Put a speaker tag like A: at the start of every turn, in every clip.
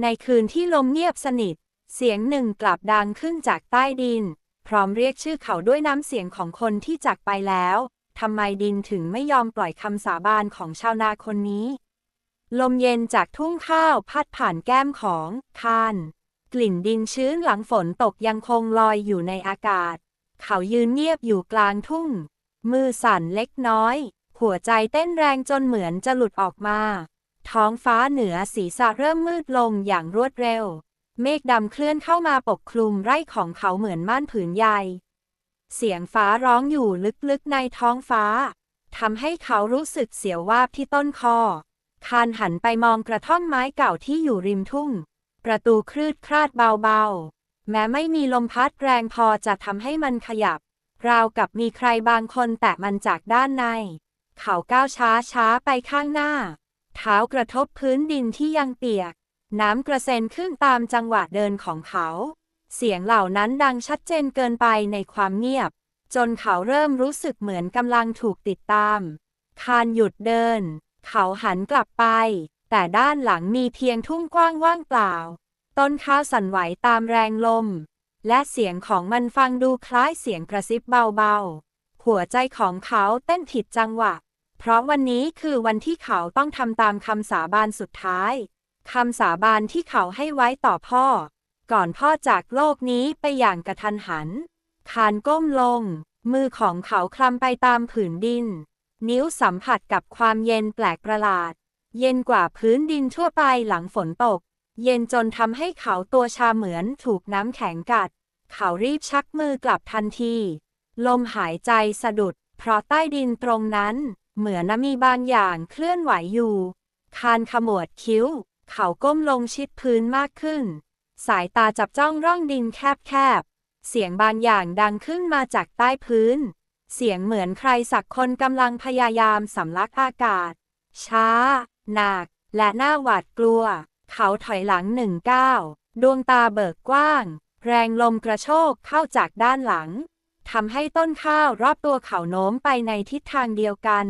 A: ในคืนที่ลมเงียบสนิท เสียงหนึ่งกลับดังขึ้นจากใต้ดิน พร้อมเรียกชื่อเขาด้วยน้ำเสียงของคนที่จากไปแล้วทำไมดินถึงไม่ยอมปล่อยคำสาบานของชาวนาคนนี้ ลมเย็นจากทุ่งข้าวพัดผ่านแก้มของคาน กลิ่นดินชื้นหลังฝนตกยังคงลอยอยู่ในอากาศ เขายืนเงียบอยู่กลางทุ่ง มือสั่นเล็กน้อย หัวใจเต้นแรงจนเหมือนจะหลุดออกมา ท้องฟ้าเหนือศีรษะเริ่มมืดลงอย่างรวดเร็ว เมฆดำเคลื่อนเข้ามาปกคลุมไร่ของเขาเหมือนม่านผืนใหญ่ เสียงฟ้าร้องอยู่ลึกๆในท้องฟ้าทำให้เขารู้สึกเสียววาบที่ต้นคอ คานหันไปมองกระท่อมไม้เก่าที่อยู่ริมทุ่ง ประตูคลืดคลาดเบาๆ แม้ไม่มีลมพัดแรงพอจะทำให้มันขยับ ราวกับมีใครบางคนแตะมันจากด้านใน เขาก้าวช้าช้าไปข้างหน้า เท้ากระทบพื้นดินที่ยังเปียก น้ำกระเซ็นขึ้นตามจังหวะเดินของเขา เสียงเหล่านั้นดังชัดเจนเกินไปในความเงียบ จนเขาเริ่มรู้สึกเหมือนกำลังถูกติดตาม คานหยุดเดิน เขาหันกลับไป แต่ด้านหลังมีเพียงทุ่งกว้างว่างเปล่า ต้นข้าวสั่นไหวตามแรงลม และเสียงของมันฟังดูคล้ายเสียงกระซิบเบาๆ หัวใจของเขาเต้นผิดจังหวะ เพราะวันนี้คือวันที่เขาต้องทำตามคำสาบานสุดท้าย คำสาบานที่เขาให้ไว้ต่อพ่อ ก่อนพ่อจากโลกนี้ไปอย่างกระทันหัน คานก้มลง มือของเขาคลำไปตามผืนดิน นิ้วสัมผัสกับความเย็นแปลกประหลาด เย็นกว่าพื้นดินทั่วไปหลังฝนตก เย็นจนทำให้เขาตัวชาเหมือนถูกน้ำแข็งกัด เขารีบชักมือกลับทันที ลมหายใจสะดุด เพราะใต้ดินตรงนั้น เหมือนมีบางอย่างเคลื่อนไหวอยู่ คานขมวดคิ้ว เขาก้มลงชิดพื้นมากขึ้น สายตาจับจ้องร่องดินแคบๆ เสียงบางอย่างดังขึ้นมาจากใต้พื้น เสียงเหมือนใครสักคนกำลังพยายามสำลักอากาศ ช้า หนัก และหน้าหวาดกลัว เขาถอยหลังหนึ่งก้าว ดวงตาเบิกกว้าง แรงลมกระโชกเข้าจากด้านหลัง ทำให้ต้นข้าวรอบตัวเขาโน้มไปในทิศทางเดียวกัน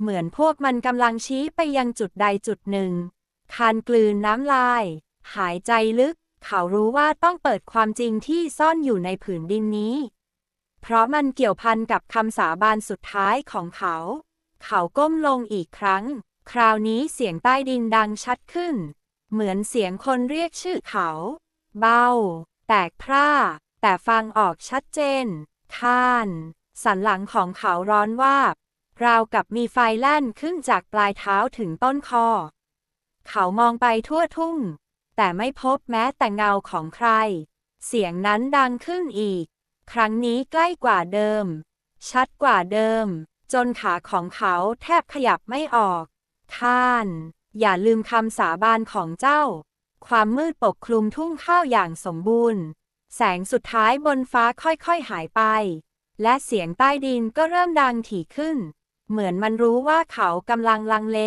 A: เหมือนพวกมันกำลังชี้ไปยังจุดใดจุดหนึ่ง คานกลืนน้ำลาย หายใจลึก เขารู้ว่าต้องเปิดความจริงที่ซ่อนอยู่ในผืนดินนี้ เพราะมันเกี่ยวพันกับคำสาบานสุดท้ายของเขา เขาก้มลงอีกครั้ง คราวนี้เสียงใต้ดินดังชัดขึ้น เหมือนเสียงคนเรียกชื่อเขา เบา แตกพร่าแต่ฟังออกชัดเจน ข้าน สันหลังของเขาร้อนวาบ ราวกับมีไฟแล่นขึ้นจากปลายเท้าถึงต้นคอ เขามองไปทั่วทุ่ง แต่ไม่พบแม้แต่เงาของใคร เสียงนั้นดังขึ้นอีก ครั้งนี้ใกล้กว่าเดิม ชัดกว่าเดิม จนขาของเขาแทบขยับไม่ออกข้าน อย่าลืมคำสาบานของเจ้า ความมืดปกคลุมทุ่งข้าวอย่างสมบูรณ์ แสงสุดท้ายบนฟ้าค่อยๆหายไป และเสียงใต้ดินก็เริ่มดังถี่ขึ้น เหมือนมันรู้ว่าเขากำลังลังเล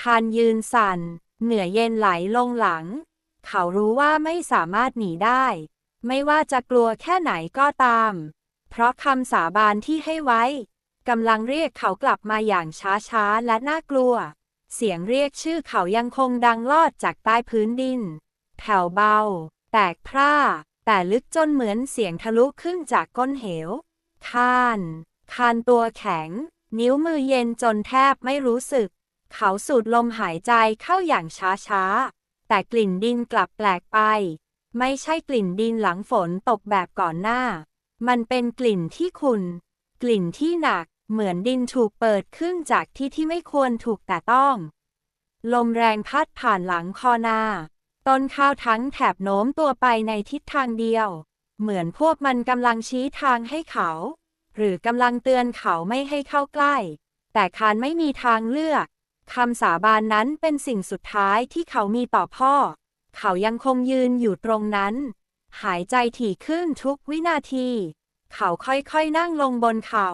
A: คานยืนสั่น เหนื่อยเย็นไหลลงหลัง เขารู้ว่าไม่สามารถหนีได้ ไม่ว่าจะกลัวแค่ไหนก็ตาม เพราะคำสาบานที่ให้ไว้กำลังเรียกเขากลับมาอย่างช้าๆ และน่ากลัว เสียงเรียกชื่อเขายังคงดังลอดจากใต้พื้นดิน แผ่วเบา แตกพร่า แต่ลึกจนเหมือนเสียงทะลุขึ้นจากก้นเหว คาน คานตัวแข็ง นิ้วมือเย็นจนแทบไม่รู้สึก เขาสูดลมหายใจเข้าอย่างช้าๆ แต่กลิ่นดินกลับแปลกไป ไม่ใช่กลิ่นดินหลังฝนตกแบบก่อนหน้า มันเป็นกลิ่นที่ขุ่นกลิ่นที่หนัก เหมือนดินถูกเปิดขึ้นจากที่ที่ไม่ควรถูกแต่ต้อง ลมแรงพัดผ่านหลังคอนา ต้นข้าวทั้งแถบโน้มตัวไปในทิศทางเดียว เหมือนพวกมันกำลังชี้ทางให้เขา หรือกำลังเตือนเขาไม่ให้เข้าใกล้ แต่คานไม่มีทางเลือกคำสาบานนั้นเป็นสิ่งสุดท้ายที่เขามีต่อพ่อ เขายังคงยืนอยู่ตรงนั้น หายใจถี่ขึ้นทุกวินาที เขาค่อยๆนั่งลงบนเขา่า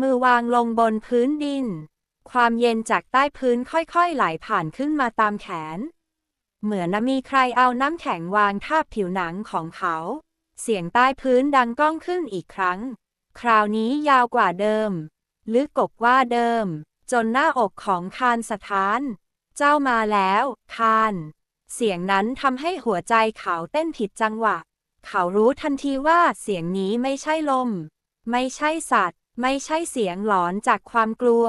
A: มือวางลงบนพื้นดิน ความเย็นจากใต้พื้นค่อยๆไหลผ่านขึ้นมาตามแขน เหมือนมีใครเอาน้ำแข็งวางทาบผิวหนังของเขา เสียงใต้พื้นดังก้องขึ้นอีกครั้ง คราวนี้ยาวกว่าเดิม ลึกกบว่าเดิม จนหน้าอกของคานสถาน เจ้ามาแล้วคาน เสียงนั้นทำให้หัวใจเขาเต้นผิดจังหวะ เขารู้ทันทีว่าเสียงนี้ไม่ใช่ลม ไม่ใช่สัตว์ ไม่ใช่เสียงหลอนจากความกลัว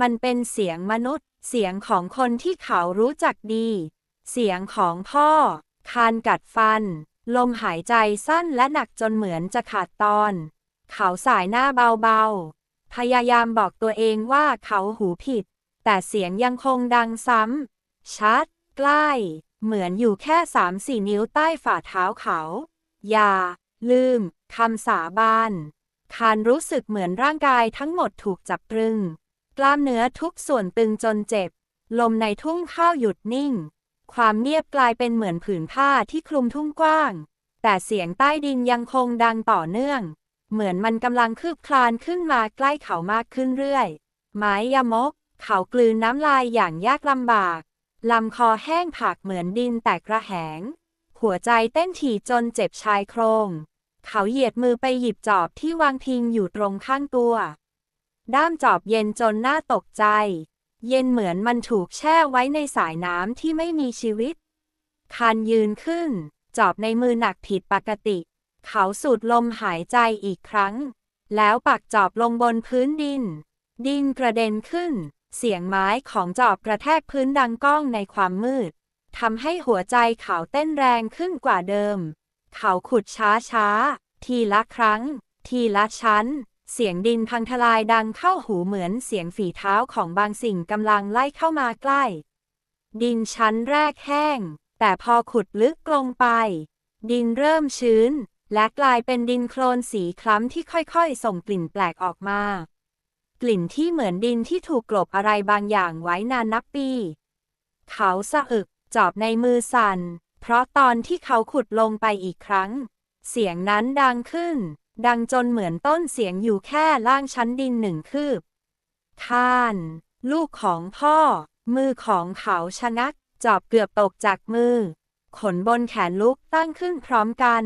A: มันเป็นเสียงมนุษย์ เสียงของคนที่เขารู้จักดี เสียงของพ่อ คานกัดฟัน ลมหายใจสั้นและหนักจนเหมือนจะขาดตอน เขาสายหน้าเบาๆ พยายามบอกตัวเองว่าเขาหูผิด แต่เสียงยังคงดังซ้ำ ชัด ใกล้ เหมือนอยู่แค่สามสี่นิ้วใต้ฝ่าเท้าเขา อย่า ลืมคำสาบาน คานรู้สึกเหมือนร่างกายทั้งหมดถูกจับตรึง กล้ามเนื้อทุกส่วนตึงจนเจ็บ ลมในทุ่งข้าวหยุดนิ่ง ความเงียบกลายเป็นเหมือนผืนผ้าที่คลุมทุ่งกว้าง แต่เสียงใต้ดินยังคงดังต่อเนื่อง เหมือนมันกำลังคืบคลานขึ้นมาใกล้เขามากขึ้นเรื่อย ไม้ยมก เขากลืนน้ำลายอย่างยากลำบาก ลำคอแห้งผากเหมือนดินแตกระแหง หัวใจเต้นถี่จนเจ็บชายโครง เขาเหยียดมือไปหยิบจอบที่วางพิงอยู่ตรงข้างตัว ด้ามจอบเย็นจนน่าตกใจ เย็นเหมือนมันถูกแช่ไว้ในสายน้ำที่ไม่มีชีวิตคันยืนขึ้น จอบในมือหนักผิดปกติ เขาสูดลมหายใจอีกครั้ง แล้วปักจอบลงบนพื้นดิน ดินกระเด็นขึ้น เสียงไม้ของจอบกระแทกพื้นดังก้องในความมืดทำให้หัวใจเขาเต้นแรงขึ้นกว่าเดิม เขาขุดช้าช้าๆทีละครั้ง ทีละชั้น เสียงดินพังทลายดังเข้าหูเหมือนเสียงฝีเท้าของบางสิ่งกำลังไล่เข้ามาใกล้ ดินชั้นแรกแห้ง แต่พอขุดลึกลงไป ดินเริ่มชื้น และกลายเป็นดินโคลนสีคล้ำที่ค่อยๆ ส่งกลิ่นแปลกออกมา กลิ่นที่เหมือนดินที่ถูกกลบอะไรบางอย่างไว้นานนับปี เขาสะอึกจอบในมือสั่น เพราะตอนที่เขาขุดลงไปอีกครั้ง เสียงนั้นดังขึ้น ดังจนเหมือนต้นเสียงอยู่แค่ล่างชั้นดินหนึ่งคืบข้าน ลูกของพ่อ มือของเขาชะงัก จอบเกือบตกจากมือ ขนบนแขนลุกตั้งขึ้นพร้อมกัน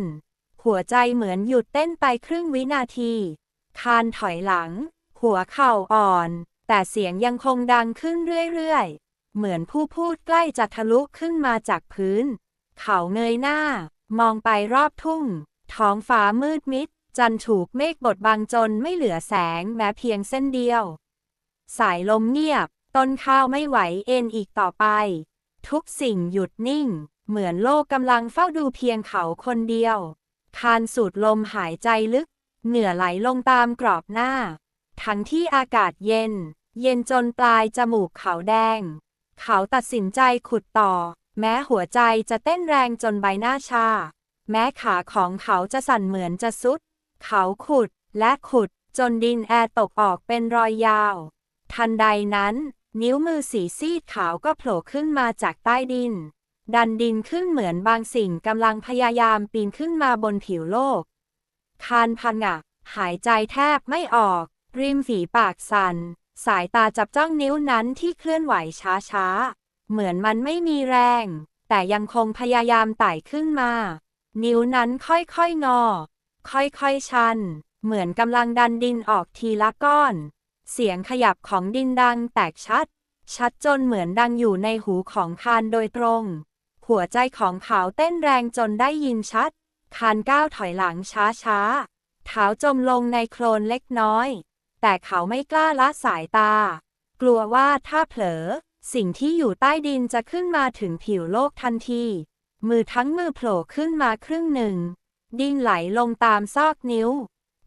A: หัวใจเหมือนหยุดเต้นไปครึ่งวินาที คานถอยหลัง หัวเข่าอ่อน แต่เสียงยังคงดังขึ้นเรื่อยๆ เหมือนผู้พูดใกล้จะทะลุขึ้นมาจากพื้น เขาเงยหน้า มองไปรอบทุ่ง ท้องฟ้ามืดมิด จันทร์ถูกเมฆบดบังจนไม่เหลือแสงแม้เพียงเส้นเดียว สายลมเงียบ ต้นข้าวไม่ไหวเอ็นอีกต่อไป ทุกสิ่งหยุดนิ่ง เหมือนโลกกำลังเฝ้าดูเพียงเขาคนเดียว คานสูดลมหายใจลึก เหงื่อไหลลงตามกรอบหน้า ทั้งที่อากาศเย็น เย็นจนปลายจมูกเขาแดง เขาตัดสินใจขุดต่อ แม้หัวใจจะเต้นแรงจนใบหน้าชา แม้ขาของเขาจะสั่นเหมือนจะสุด เขาขุดและขุดจนดินแอร์ตกออกเป็นรอยยาว ทันใดนั้น นิ้วมือสีซีดขาวก็โผล่ขึ้นมาจากใต้ดิน ดันดินขึ้นเหมือนบางสิ่งกำลังพยายามปีนขึ้นมาบนผิวโลก คานพังะหายใจแทบไม่ออก ริมฝีปากสัน่น สายตาจับจ้องนิ้วนั้นที่เคลื่อนไหวช้าๆ เหมือนมันไม่มีแรง แต่ยังคงพยายามไต่ขึ้นมา นิ้วนั้นค่อยๆงอ ค่อยๆชัน เหมือนกำลังดันดินออกทีละก้อน เสียงขยับของดินดังแตกชัด ชัดจนเหมือนดังอยู่ในหูของคานโดยตรง หัวใจของเขาเต้นแรงจนได้ยินชัด คานก้าวถอยหลังช้าๆเท้าจมลงในโคลนเล็กน้อย แต่เขาไม่กล้าละสายตา กลัวว่าถ้าเผลอ สิ่งที่อยู่ใต้ดินจะขึ้นมาถึงผิวโลกทันที มือทั้งมือโผล่ขึ้นมาครึ่งหนึ่ง ดินไหลลงตามซอกนิ้ว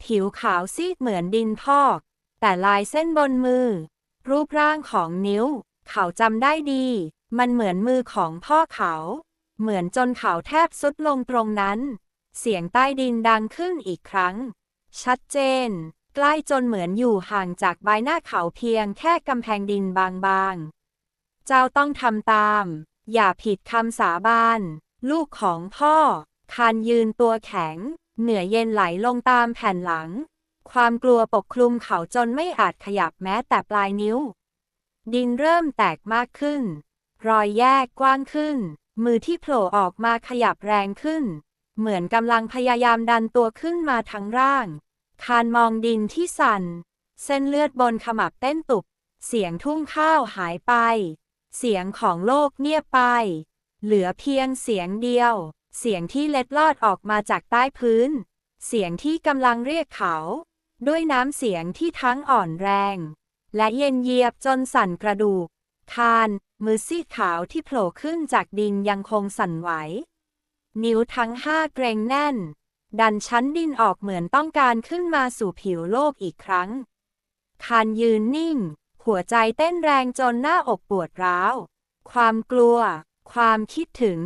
A: ผิวขาวซีดเหมือนดินพอก แต่ลายเส้นบนมือ รูปร่างของนิ้ว เขาจำได้ดี มันเหมือนมือของพ่อเขา เหมือนจนเขาแทบสุดลงตรงนั้น เสียงใต้ดินดังขึ้นอีกครั้ง ชัดเจน ใกล้จนเหมือนอยู่ห่างจากใบหน้าเขาเพียงแค่กำแพงดินบางๆ เจ้าต้องทำตาม อย่าผิดคำสาบาน ลูกของพ่อ คานยืนตัวแข็ง เหนือเย็นไหลลงตามแผ่นหลัง ความกลัวปกคลุมเขาจนไม่อาจขยับแม้แต่ปลายนิ้ว ดินเริ่มแตกมากขึ้น รอยแยกกว้างขึ้น มือที่โผล่ออกมาขยับแรงขึ้น เหมือนกำลังพยายามดันตัวขึ้นมาทั้งร่าง คานมองดินที่สั่น เส้นเลือดบนขมับเต้นตุบ เสียงทุ่งข้าวหายไป เสียงของโลกเงียบไป เหลือเพียงเสียงเดียว เสียงที่เล็ดลอดออกมาจากใต้พื้น เสียงที่กำลังเรียกเขา ด้วยน้ำเสียงที่ทั้งอ่อนแรง และเย็นเยียบจนสั่นกระดูก คาน มือซีดขาวที่โผล่ขึ้นจากดินยังคงสั่นไหว นิ้วทั้งห้าเกรงแน่น ดันชั้นดินออกเหมือนต้องการขึ้นมาสู่ผิวโลกอีกครั้ง คานยืนนิ่ง หัวใจเต้นแรงจนหน้าอกปวดร้าว ความกลัว ความคิดถึง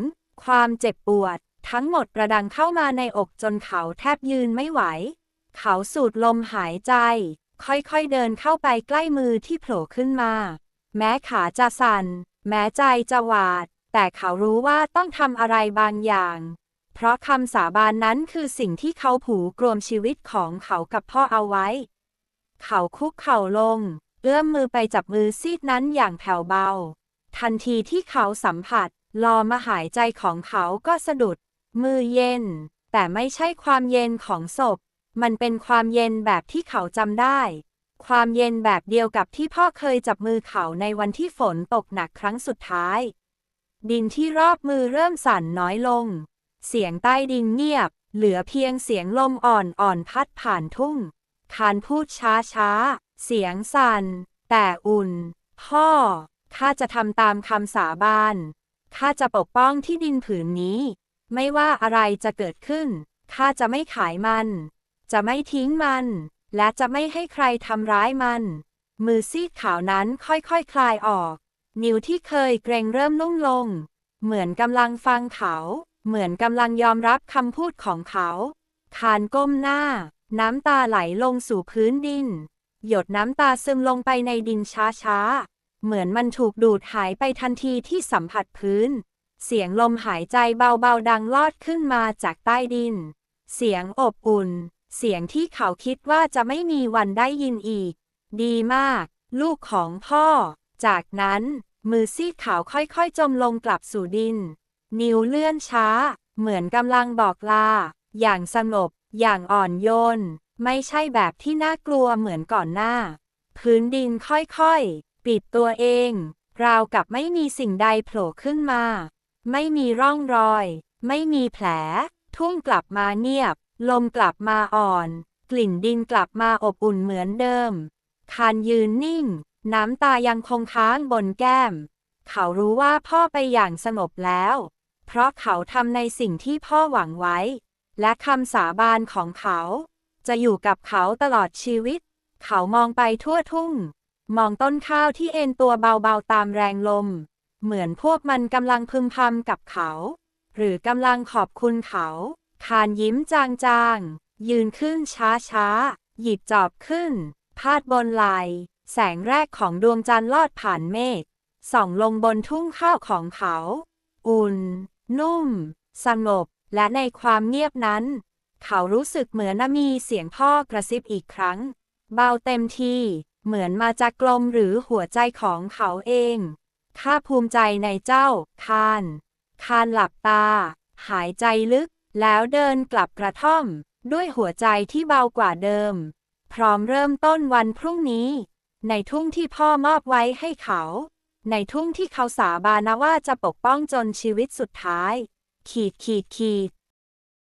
A: ความเจ็บปวด ทั้งหมดประดังเข้ามาในอกจนเขาแทบยืนไม่ไหว เขาสูดลมหายใจ ค่อยๆเดินเข้าไปใกล้มือที่โผล่ขึ้นมา แม้ขาจะสั่น แม้ใจจะหวาด แต่เขารู้ว่าต้องทำอะไรบางอย่าง เพราะคำสาบานนั้นคือสิ่งที่เขาผูกรวมชีวิตของเขากับพ่อเอาไว้ เขาคุกเข่าลง เอื้อมมือไปจับมือซีดนั้นอย่างแผ่วเบา ทันทีที่เขาสัมผัส ลอมาหายใจของเขาก็สะดุด มือเย็น แต่ไม่ใช่ความเย็นของศพ มันเป็นความเย็นแบบที่เขาจำได้ ความเย็นแบบเดียวกับที่พ่อเคยจับมือเขาในวันที่ฝนตกหนักครั้งสุดท้าย ดินที่รอบมือเริ่มสั่นน้อยลง เสียงใต้ดินเงียบ เหลือเพียงเสียงลมอ่อนๆพัดผ่านทุ่ง คานพูดช้าๆ เสียงสั่น แต่อุ่น พ่อข้าจะทำตามคำสาบาน ข้าจะปกป้องที่ดินผืนนี้ ไม่ว่าอะไรจะเกิดขึ้น ข้าจะไม่ขายมัน จะไม่ทิ้งมัน และจะไม่ให้ใครทำร้ายมัน มือซีดขาวนั้นค่อยๆคคลายออก นิ้วที่เคยเกรงเริ่มนุ่มลง เหมือนกำลังฟังเขา เหมือนกำลังยอมรับคำพูดของเขา คานก้มหน้า น้ำตาไหลลงสู่พื้นดิน หยดน้ำตาซึมลงไปในดินช้าๆ เหมือนมันถูกดูดหายไปทันทีที่สัมผัสพื้น เสียงลมหายใจเบาๆดังลอดขึ้นมาจากใต้ดิน เสียงอบอุ่น เสียงที่เขาคิดว่าจะไม่มีวันได้ยินอีก ดีมาก ลูกของพ่อ จากนั้น มือซีดขาวค่อยๆ จมลงกลับสู่ดิน นิ้วเลื่อนช้า เหมือนกำลังบอกลา อย่างสงบ อย่างอ่อนโยน ไม่ใช่แบบที่น่ากลัวเหมือนก่อนหน้า พื้นดินค่อยๆ ปิดตัวเอง ราวกับไม่มีสิ่งใดโผล่ขึ้นมา ไม่มีร่องรอย ไม่มีแผล ทุ่งกลับมาเงียบ ลมกลับมาอ่อน กลิ่นดินกลับมาอบอุ่นเหมือนเดิม คานยืนนิ่ง น้ำตายังคงค้างบนแก้ม เขารู้ว่าพ่อไปอย่างสงบแล้ว เพราะเขาทำในสิ่งที่พ่อหวังไว้ และคำสาบานของเขา จะอยู่กับเขาตลอดชีวิต เขามองไปทั่วทุ่ง มองต้นข้าวที่เอ็นตัวเบาๆตามแรงลม เหมือนพวกมันกำลังพึมพำกับเขา หรือกำลังขอบคุณเขา คานยิ้มจางๆ ยืนขึ้นช้าๆ หยิบจอบขึ้น พาดบนไหลแสงแรกของดวงจันทร์ลอดผ่านเมฆส่องลงบนทุ่งข้าวของเขา อุ่น นุ่ม สงบ และในความเงียบนั้น เขารู้สึกเหมือนมีเสียงพ่อกระซิบอีกครั้ง เบาเต็มที เหมือนมาจากกลมหรือหัวใจของเขาเอง ข้าภูมิใจในเจ้า คาน คานหลับตา หายใจลึก แล้วเดินกลับกระท่อม ด้วยหัวใจที่เบากว่าเดิม พร้อมเริ่มต้นวันพรุ่งนี้ ในทุ่งที่พ่อมอบไว้ให้เขา ในทุ่งที่เขาสาบานว่าจะปกป้องจนชีวิตสุดท้าย ขีดขีดขีด